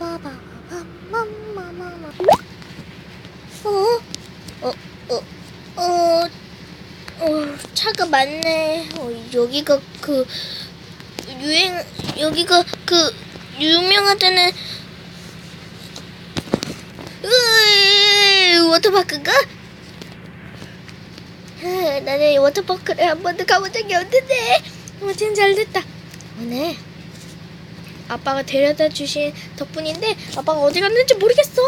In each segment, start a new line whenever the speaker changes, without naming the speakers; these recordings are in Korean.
빠바바바바마마마마. 어? 어, 어, 어, 어, 차가 많네. 어, 여기가 그, 유행, 여기가 그, 유명하다는, 으이, 워터파크가? 아, 나는 이 워터파크를 한 번도 가본 적이 없는데. 어쨌든 잘 됐다. 오늘 아빠가 데려다 주신 덕분인데 아빠가 어디 갔는지 모르겠어.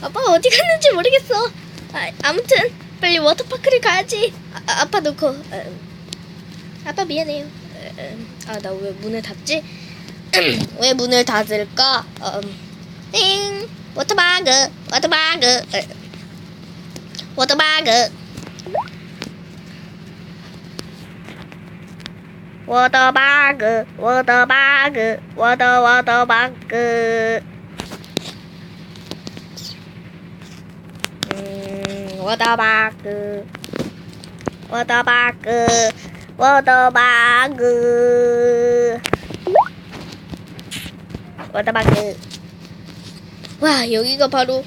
아빠가 어디 갔는지 모르겠어. 아, 아무튼 빨리 워터파크를 가야지. 아, 아, 아빠 놓고. 음, 아빠 미안해요. 음, 아, 나 왜 문을 닫지? 왜 문을 닫을까? 음, 띵. 워터바그, 워터바그, 음, 워터바그. 워터바그, 워터바그, 워터 워터바그. 음, 워터바그, 워터바그, 워터바그, 워터바그. 와, 여기가 바로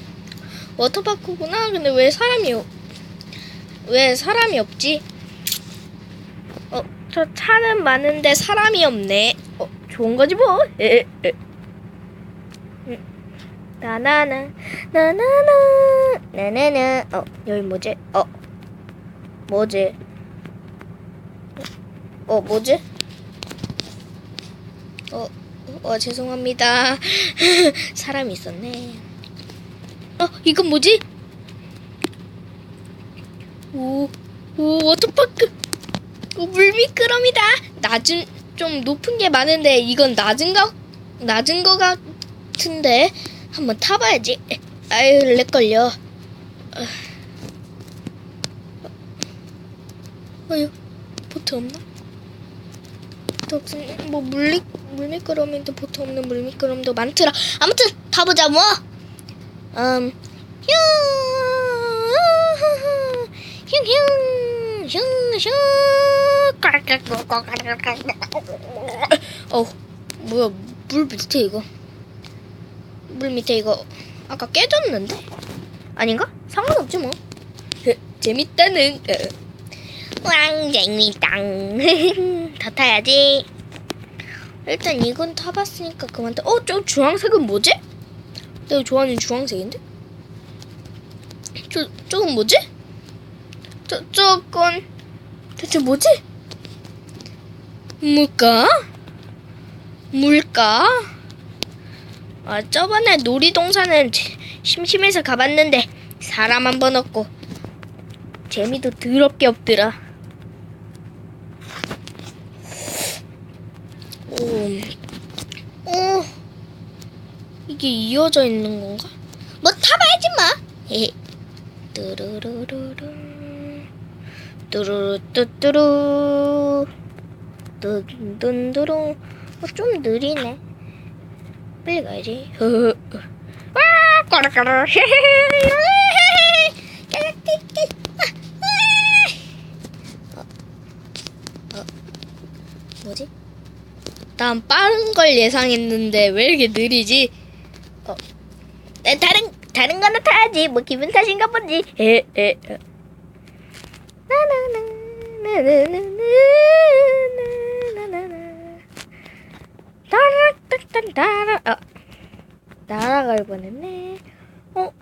워터파크구나. 근데 왜 사람이 없- 왜 사람이 없지? 어, 저 차는 많은데 사람이 없네. 어, 좋은 거지 뭐. 에, 에. 음. 나나나, 나나나, 나나나. 어, 여기 뭐지? 어, 뭐지? 어, 뭐지? 어, 어, 죄송합니다. 사람이 있었네. 어, 이건 뭐지? 오, 오, 워터파크. 오, 물미끄럼이다. 낮은 좀 높은 게 많은데 이건 낮은 거 낮은 거 같은데 한번 타봐야지. 아유, 렉 걸려. 어휴, 보트 없나? 뭐 물리 물미끄럼인데 보트 없는 물미끄럼도 많더라. 아무튼 타보자 뭐. 음, 휴, 휴휴, 슝슝, 어, 뭐야, 물 밑에 이거. 물 밑에 이거 아까 깨졌는데? 아닌가? 상관없지 뭐. 재밌다는. 왕 재밌다. 더 타야지. 일단 이건 타봤으니까 그만 타. 어, 저 주황색은 뭐지? 내가 좋아하는 주황색인데? 저, 저건 뭐지? 저, 저건 대체 뭐지? 물까? 물까? 아, 저번에 놀이동산은 제- 심심해서 가봤는데 사람 한 번 없고 재미도 더럽게 없더라. 오, 오, 이게 이어져 있는 건가? 뭐 타봐야지 뭐. 헤헤. 뚜루루루루. 뚜루루 뚜뚜루. 너, 넌 들어. 어, 좀 느리네. 빨리 가야지. 와! 꼬르꼬르. 뭐지? 난 빠른 걸 예상했는데 왜 이렇게 느리지? 어, 다른 다른 거나 타야지. 뭐 기분 탓인가 보지. 에, 에. 어. 나나나 나나나 따라따따 따라. 어, 날아갈 뻔했네. 어,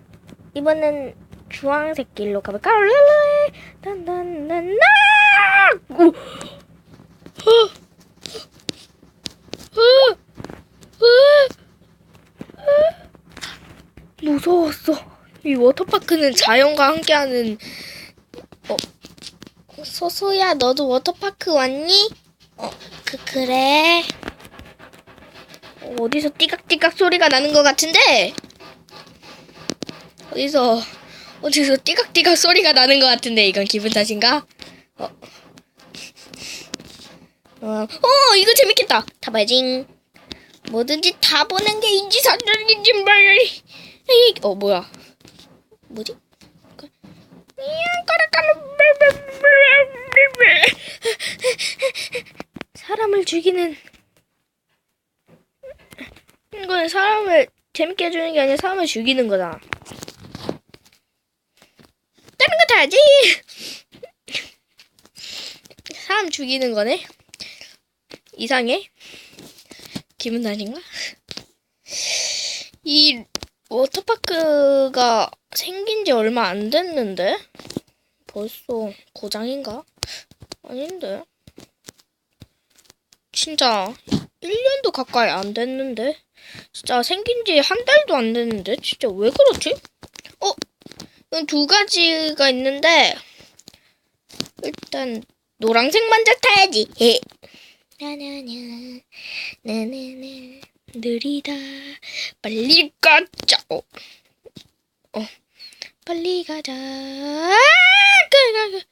이번엔 주황색 길로 가볼까? 랄랄. 단단단나. 오. 무서웠어. 이 워터파크는 자연과 함께하는. 어, 소소야, 너도 워터파크 왔니? 어, 그 그래. 어디서 띠각띠각 소리가 나는 것 같은데? 어디서 어디서 띠각띠각 소리가 나는 것 같은데 이건 기분 탓인가? 어, 어, 어 이거 재밌겠다. 타봐야지. 뭐든지 다 보는 게 인지상정인지. 에이, 어 뭐야? 뭐지? 사람을 죽이는 건 사람을 재밌게 해주는 게 아니라 사람을 죽이는 거다. 다른 거 타야지. 사람 죽이는 거네. 이상해. 기분 탓인가? 이 워터파크가 생긴 지 얼마 안 됐는데? 벌써 고장인가? 아닌데. 진짜 1년도 가까이 안 됐는데? 진짜 생긴 지 한 달도 안 됐는데? 진짜 왜 그렇지? 어? 두 가지가 있는데, 일단, 노란색 먼저 타야지. 예. 나나나, 나나나, 느리다. 빨리 가자. 어, 어. 빨리 가자. 아, 그, 그, 그.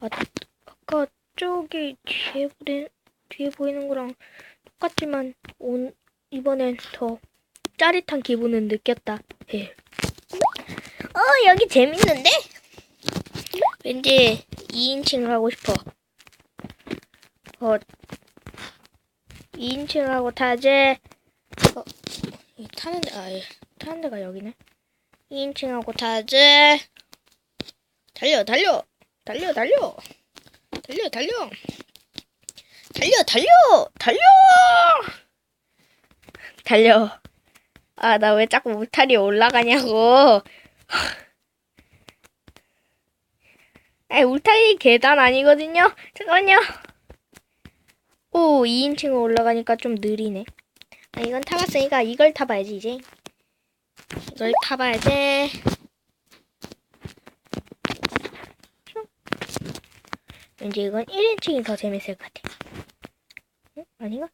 아, 아까 저기 뒤에 보이는, 뒤에 보이는 거랑 똑같지만 온, 이번엔 더 짜릿한 기분을 느꼈다. 예. 어, 여기 재밌는데? 왠지 2인칭을 하고 싶어. 어, 2인칭을 하고 타지. 어, 이 타는 데, 아, 예. 타는 데가 여기네. 2인칭 하고 타지. 달려, 달려! 달려, 달려! 달려, 달려! 달려, 달려! 달려! 달려. 아, 나 왜 자꾸 울타리에 올라가냐고. 아, 울타리 계단 아니거든요? 잠깐만요. 오, 2인칭으로 올라가니까 좀 느리네. 아, 이건 타봤으니까 이걸 타봐야지, 이제. 이걸 타봐야지. 왠지 이건 1인칭이 더 재밌을 것 같아. 어? 아닌가?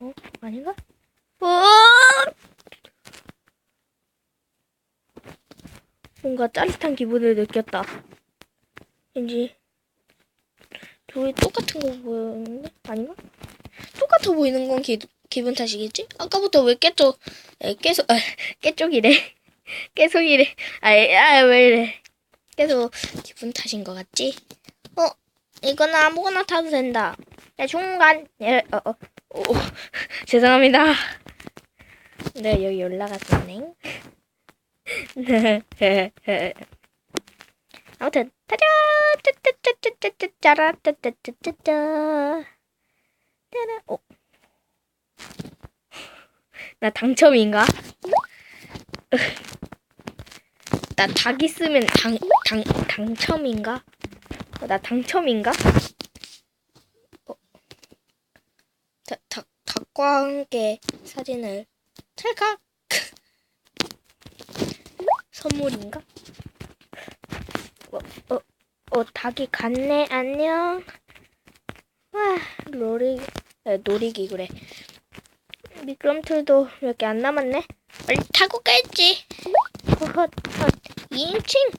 어? 아닌가? 어! 뭔가 짜릿한 기분을 느꼈다. 왠지 둘이 똑같은 거 보였는데? 아닌가? 똑같아 보이는 건 기, 기분 탓이겠지? 아까부터 왜 깨쪽, 에, 계속, 아, 깨쪽이래. 계속이래. 아, 아, 왜 이래. 계속 기분 탓인 것 같지? 어, 이거는 아무거나 타도 된다. 야, 중간, 예, 어, 어, 오, 죄송합니다. 네, 여기 올라갔었네. 아무튼, 타자! 짜짜짜짜짜짜라, 짜짜짜짜짜. 짜라, 어. 나 당첨인가? 나 닭 있으면 당, 당, 당첨인가? 어, 나 당첨인가? 어. 닭, 닭, 닭과 함께 사진을 찰칵! 선물인가? 어, 어, 어, 닭이 갔네. 안녕. 와, 놀이, 에, 놀이기구래. 미끄럼틀도 몇 개 안 남았네. 빨리 타고 가야지. 헛, 헛, 2인칭.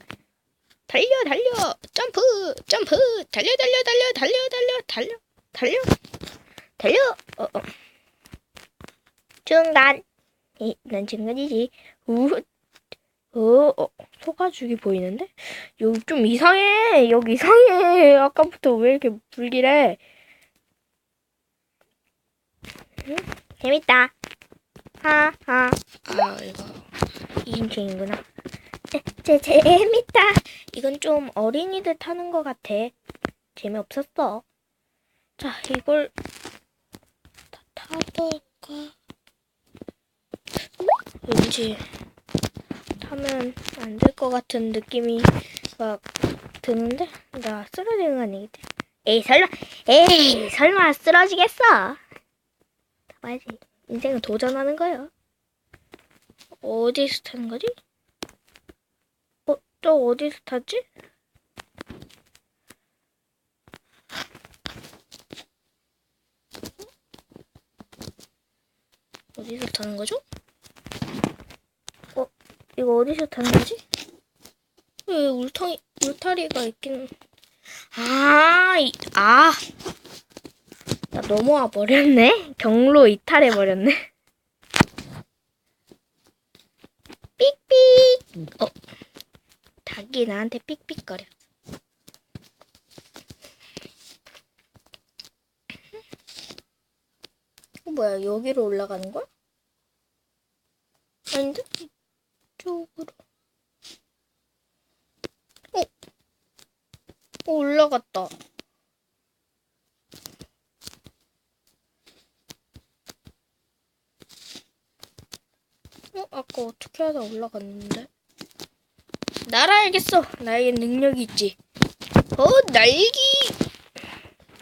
달려, 달려. 점프, 점프. 달려, 달려, 달려, 달려, 달려, 달려, 달려. 달려. 어, 어. 중간. 이, 난 중간이지. 우, 어, 어, 소가죽이 보이는데? 여기 좀 이상해. 여기 이상해. 아까부터 왜 이렇게 불길해? 응? 재밌다. 하, 하. 아, 이거 2인칭이구나. 제, 제, 재밌다. 이건 좀 어린이들 타는 것 같아. 재미없었어. 자, 이걸 다 타볼까? 왠지 타면 안 될 것 같은 느낌이 막 드는데 나 쓰러지는 거 아니겠지? 에이 설마 에이 설마 쓰러지겠어? 타봐야지 인생은 도전하는 거야 어디서 타는 거지? 어? 저 어디서 타지? 어디서 타는 거죠? 이거 어디서 타는 거지? 왜 울타리, 울타리가 있긴. 아, 이, 아. 나 넘어와 버렸네? 경로 이탈해 버렸네. 삑삑! 어. 녀석이 나한테 삑삑거려. 어, 뭐야, 여기로 올라가는 거야? 아닌데? 이쪽으로. 어? 어, 올라갔다. 어? 아까 어떻게 하다 올라갔는데? 날아야겠어. 나에게 능력이 있지. 어, 날기!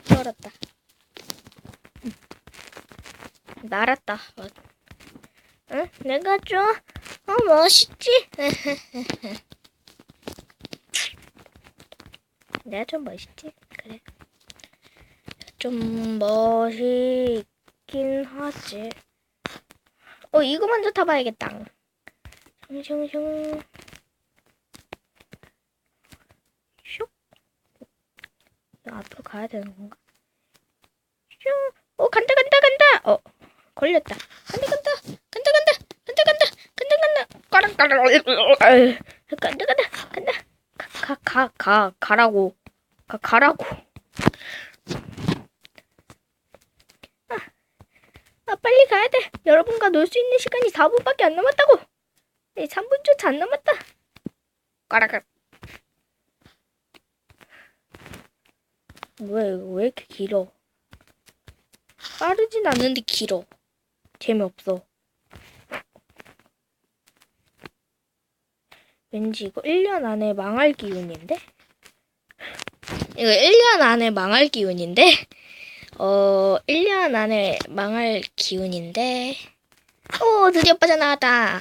날았다. 응. 날았다. 어. 응? 내가 좀, 어, 멋있지? 내가 좀 멋있지? 그래. 좀 멋있긴 하지. 어, 이거 먼저 타봐야겠다. 슝슝슝. 슉. 이거 앞으로 가야 되는 건가? 슝. 어, 간다, 간다, 간다. 어, 걸렸다. 간다, 간다. 간다, 간다. 간다, 간다. 간다, 간다. 까랑, 까랑. 간다, 간다. 간다. 가, 가, 가, 가라고. 가, 가라고. 아, 아, 빨리 가야 돼. 여러분과 놀 수 있는 시간이 4분밖에 안 남았다고. 네, 3분조차 안 남았다. 까라 까. 왜, 왜 이렇게 길어? 빠르진 않는데 길어. 재미없어. 왠지 이거 1년 안에 망할 기운인데? 이거 1년 안에 망할 기운인데? 어, 1년 안에 망할 기운인데? 오, 드디어 빠져나왔다.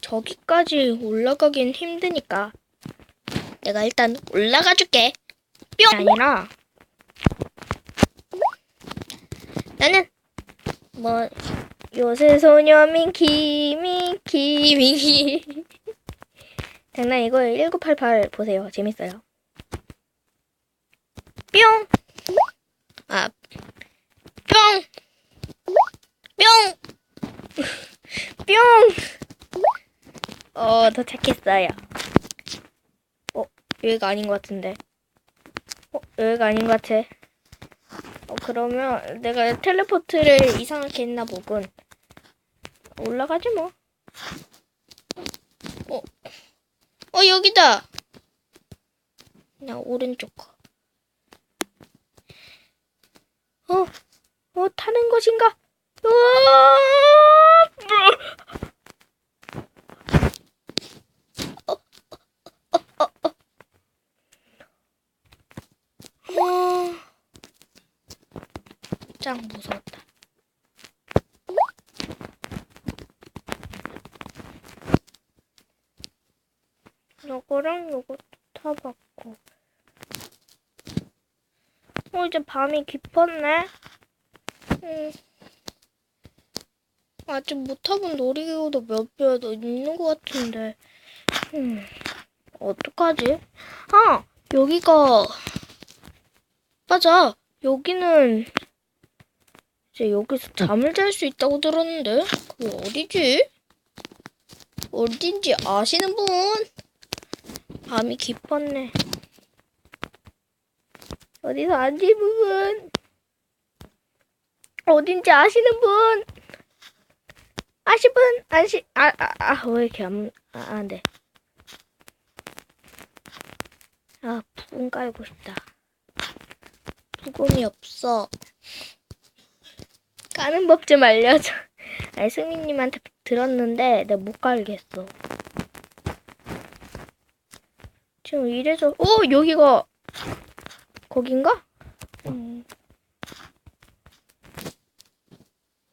저기까지 올라가긴 힘드니까. 내가 일단 올라가 줄게. 뿅! 아니라, 나는, 뭐, 요새 소녀 민키, 민키, 민키. 장난이고, 1988 보세요. 재밌어요. 뿅! 아, 뿅! 뿅! 뿅! 어, 도착했어요. 어, 여기가 아닌 것 같은데. 어, 여기가 아닌 것 같아. 어, 그러면 내가 텔레포트를 이상하게 했나 보군. 올라가지 뭐. 어, 어, 여기다! 나 오른쪽 거. 어, 어, 타는 것인가? 으아! 어, 짱 무서웠다. 요거랑 요것도 타봤고. 어, 이제 밤이 깊었네. 음. 아직 못 타본 놀이기구도 몇개더 있는 것 같은데. 음. 어떡하지? 아! 여기가. 맞아. 여기는. 이제 여기서 잠을 잘 수 있다고 들었는데. 그게 어디지? 어딘지 아시는 분? 밤이 깊었네. 어디서 아시는 분? 어딘지 아시는 분? 아시 분? 아시, 아, 아, 아, 왜 이렇게 안, 아, 안 돼. 아, 부금 깔고 싶다. 부금이 없어. 까는 법 좀 알려줘. 아니, 승민님한테 들었는데, 내가 못 깔겠어. 지금 이래서, 오! 여기가, 거긴가? 음.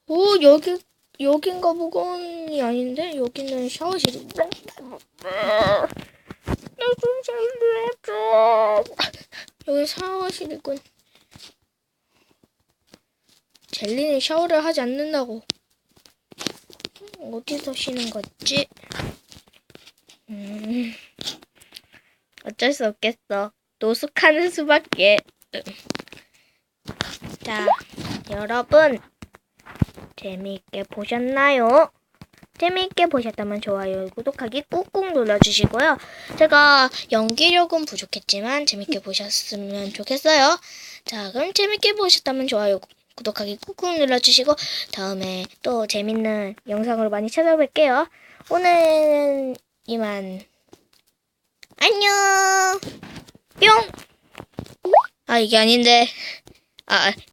오, 여기, 여긴가 보건이 아닌데? 여기는 샤워실이. 나좀 살려줘. 여기 샤워실이군. 젤리는 샤워를 하지 않는다고. 어디서 쉬는 거지? 음, 어쩔 수 없겠어. 노숙하는 수밖에. 음. 자, 여러분. 재미있게 보셨나요? 재미있게 보셨다면 좋아요, 구독하기 꾹꾹 눌러주시고요. 제가 연기력은 부족했지만 재밌게 보셨으면 좋겠어요. 자, 그럼 재밌게 보셨다면 좋아요, 구독하기 꾹꾹 눌러주시고 다음에 또 재밌는 영상으로 많이 찾아뵐게요. 오늘은 이만 안녕 뿅. 아 이게 아닌데 아